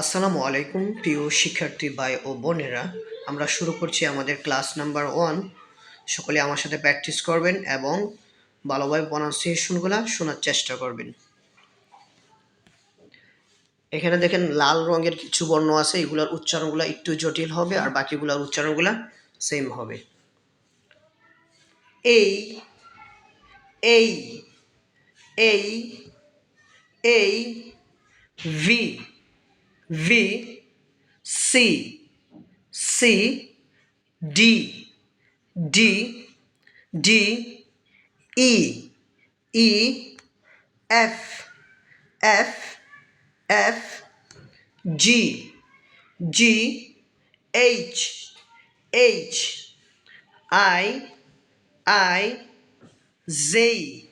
আসসালামু আলাইকুম, প্রিয় শিক্ষার্থী ভাই ও বোনেরা। আমরা শুরু করছি আমাদের ক্লাস নাম্বার ওয়ান। সকলে আমার সাথে প্র্যাকটিস করবেন এবং ভালোভাবে প্রনাউন্সিয়েশনগুলো শোনার চেষ্টা করবেন। এখানে দেখেন লাল রঙের কিছু বর্ণ আছে, এগুলোর উচ্চারণগুলো একটু জটিল হবে আর বাকিগুলোর উচ্চারণগুলো সেম হবে। এই এই এই এই, V V C C D D D E E F F F G G H H I I Z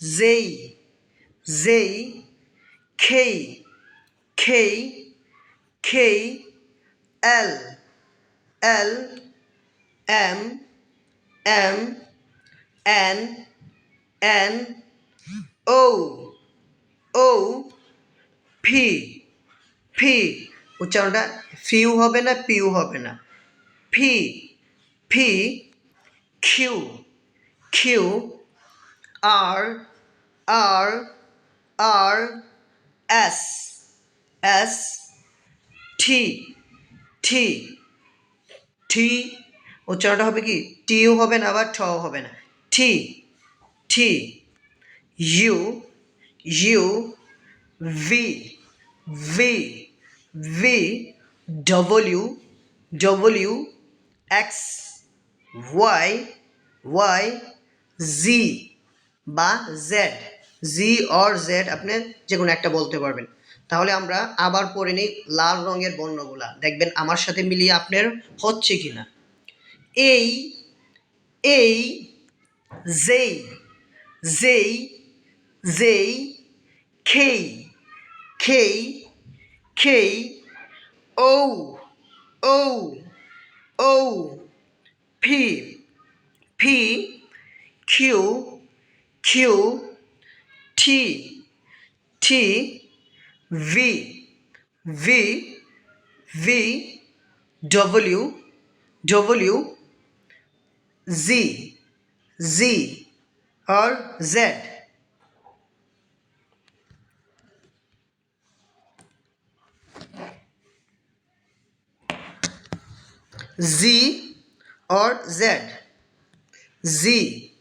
Z Z K K K, L L, M M, N N, O O, P P উচ্চারণটা ফিউ হবে না পিউ হবে না। P P Q Q R R R S S T T T উচ্চারণটা হবে কি? টিও হবে না আবার ঠও হবে না। T T U U V V V W W X Y Y Z বা জেড জি অর জেড আপনি যে কোনো একটা বলতে পারবেন। তাহলে আমরা আবার পড়ে নিই লাল রঙের বর্ণগুলা। দেখবেন আমার সাথে মিলিয়ে আপনার হচ্ছে কি না এই এই, যেই যেই যেই, খেই খেই খেই O O O P P Q Q T T V V V W W Z Z or Z Z or Z Z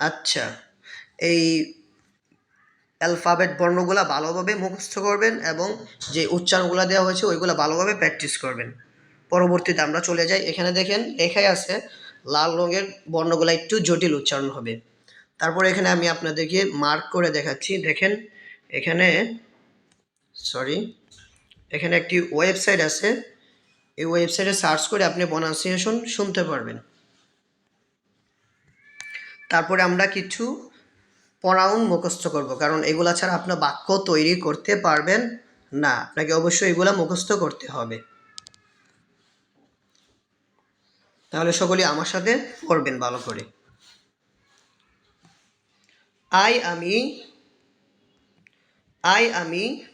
अच्छा ये অ্যালফাবেট বর্ণগুলা ভালোভাবে মুখস্থ করবেন এবং যে উচ্চারণগুলো দেওয়া হয়েছে, ওইগুলো ভালোভাবে প্র্যাকটিস করবেন। পরবর্তীতে আমরা চলে যাই। এখানে দেখেন, লেখাই আছে, লাল রঙের বর্ণগুলো একটু জটিল উচ্চারণ হবে। তারপর এখানে আমি আপনাদেরকে মার্ক করে দেখাচ্ছি। দেখেন, এখানে সরি এখানে একটি ওয়েবসাইট আছে। এই ওয়েবসাইটে সার্চ করে আপনি প্রনাউন্সিয়েশন শুনতে পারবেন। তারপরে আমরা কিছু প্রনাউন মুখস্থ করব, কারণ এগুলা ছাড়া আপনার বাক্য তৈরি করতে পারবেন না। আপনাকে অবশ্যই এগুলা মুখস্থ করতে হবে। তাহলে সকলে আমার সাথে পড়বেন ভালো করে। আই আমি আই আমি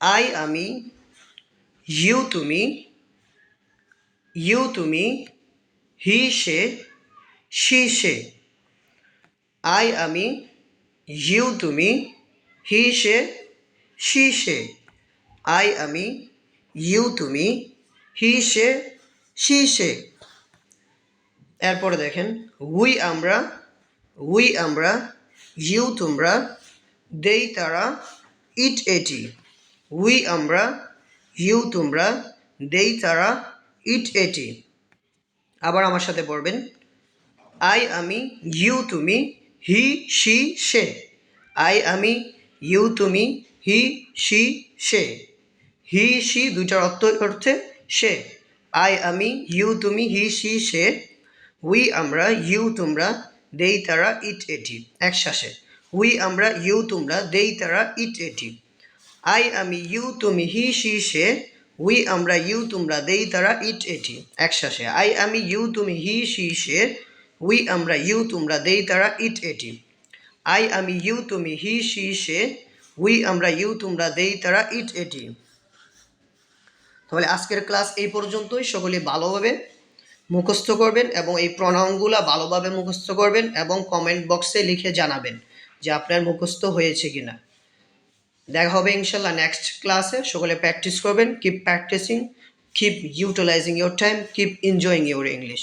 আই আমি, ইউ তুমি ইউ তুমি, হি সে সি সে। আই আমি, ইউ তুমি, হি সে সি সে। আই আমি, ইউ তুমি, হি সে সি সে। এরপরে দেখেন, উই আমরা উই আমরা, ইউ তোমরা, দেই তারা, ইট এটি। উই আমরা, ইউ তোমরা, দেই তারা, ইট এটি। আবার আমার সাথে পড়বেন, আই আমি, ইউ তুমি হি সি সে আই, আমি, ইউ, তুমি, he she say he she দুইটার অর্থ অর্থে সে আই, আমি, ইউ, তুমি, হি সি সে উই, আমরা, ইউ, তোমরা, দেই, তারা, ইট, এটি। একশ্বাসে উই, আমরা, ইউ, তোমরা, দেই, তারা, ইট, এটি। আই, আমি, ইউ, তুমি, হি সি সে উই, আমরা, ইউ, তোমরা, দেই, তারা, ইট, এটি। একশ্বাসে আই, আমি, ইউ, তুমি, হি সি সে উই আমরা ইউ তোমরা দেই তারা ইট এটি আই আমি ইউ তুমি হি সি সে উই আমরা ইউ তোমরা দেই তারা ইট এটি তাহলে আজকের ক্লাস এই পর্যন্তই। সকলে ভালোভাবে মুখস্থ করবেন এবং এই প্রণামগুলো ভালোভাবে মুখস্থ করবেন এবং কমেন্ট বক্সে লিখে জানাবেন যে আপনার মুখস্থ হয়েছে কি না দেখা হবে ইনশাল্লাহ নেক্সট ক্লাসে সকলে প্র্যাকটিস করবেন। Keep practising keep utilising your time keep enjoying your English